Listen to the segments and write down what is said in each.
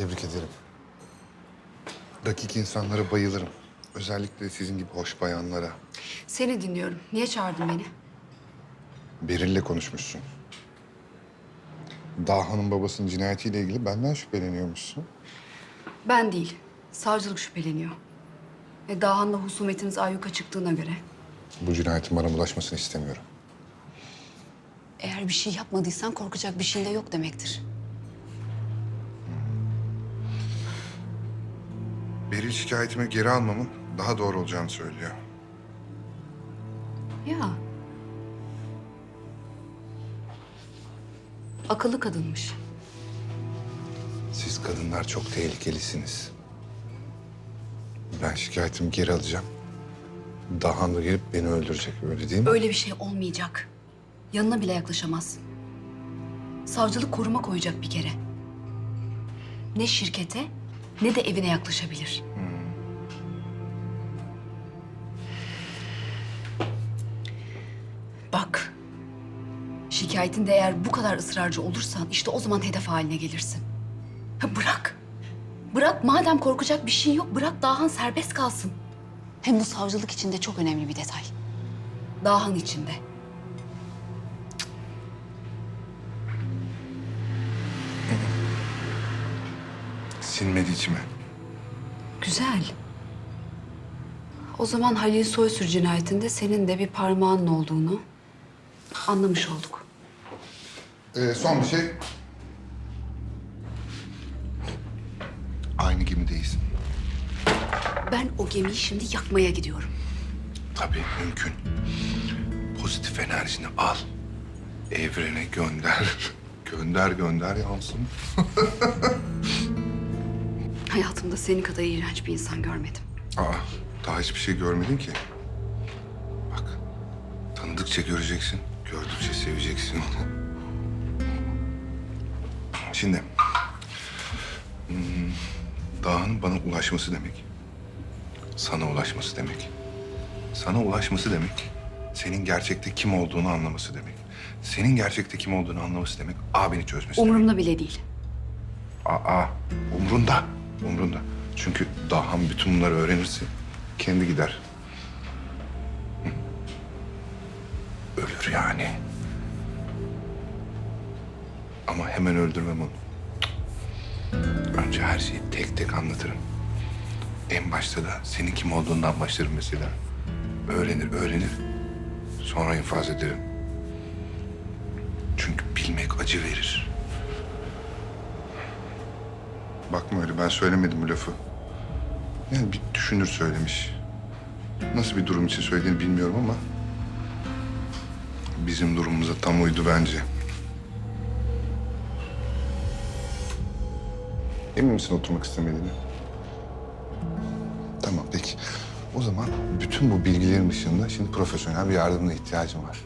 Tebrik ederim. Dakik insanlara bayılırım. Özellikle sizin gibi hoş bayanlara. Seni dinliyorum. Niye çağırdın beni? Beril'le konuşmuşsun. Daha'nın babasının cinayetiyle ilgili benden şüpheleniyormuşsun. Ben değil. Savcılık şüpheleniyor. Ve Dahan'la husumetiniz ayyuka çıktığına göre. Bu cinayetin bana bulaşmasını istemiyorum. Eğer bir şey yapmadıysan korkacak bir şeyin de yok demektir. Beril şikayetimi geri almamın daha doğru olacağını söylüyor. Ya. Akıllı kadınmış. Siz kadınlar çok tehlikelisiniz. Ben şikayetimi geri alacağım. Dahan da gelip beni öldürecek öyle değil mi? Öyle bir şey olmayacak. Yanına bile yaklaşamaz. Savcılık koruma koyacak bir kere. Ne şirkete ne de evine yaklaşabilir. Bak. Şikayetinde eğer bu kadar ısrarcı olursan işte o zaman hedef haline gelirsin. Ha, Bırak. Bırak madem korkacak bir şey yok bırak Dahan serbest kalsın. Hem bu savcılık için de çok önemli bir detay. Dahan içinde. Sinmedi içime. Güzel. O zaman Halil Soysür cinayetinde senin de bir parmağının olduğunu anlamış olduk. Ee, son bir şey. Aynı gemideyiz. Ben o gemiyi şimdi yakmaya gidiyorum. Tabii mümkün. Pozitif enerjini al. Evrene gönder. gönder gönder yansın. Hayatımda senin kadar iğrenç bir insan görmedim. Aa, daha hiçbir şey görmedin ki. Bak, tanıdıkça göreceksin, gördükçe seveceksin. Şimdi, hmm, dağın bana ulaşması demek, sana ulaşması demek. Sana ulaşması demek, senin gerçekte kim olduğunu anlaması demek. Senin gerçekte kim olduğunu anlaması demek, abini çözmesi demek. Umurumda bile değil. Aa, umrunda. Umrunda. Çünkü Dahan bütün bunları öğrenirse kendi gider. Ölür yani. Ama hemen öldürmem onu. Önce her şeyi tek tek anlatırım. En başta da senin kim olduğundan başlarım mesela. Öğrenir, öğrenir. Sonra infaz ederim. Çünkü bilmek acı verir. Bakma öyle ben söylemedim bu lafı. Yani bir düşünür söylemiş. Nasıl bir durum için söylediğini bilmiyorum ama... ...bizim durumumuza tam uydu bence. Emin misin oturmak istemediğini? Tamam peki. O zaman bütün bu bilgilerin dışında şimdi profesyonel bir yardımına ihtiyacım var.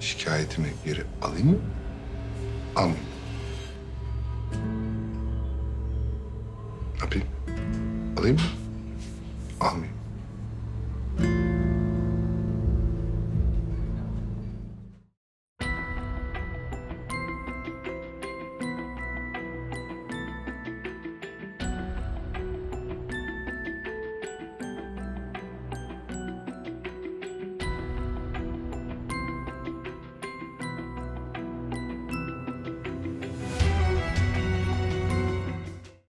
Şikayetimi geri alayım mı? Almayayım. Ne yapayım? Alayım mı? Almayayım.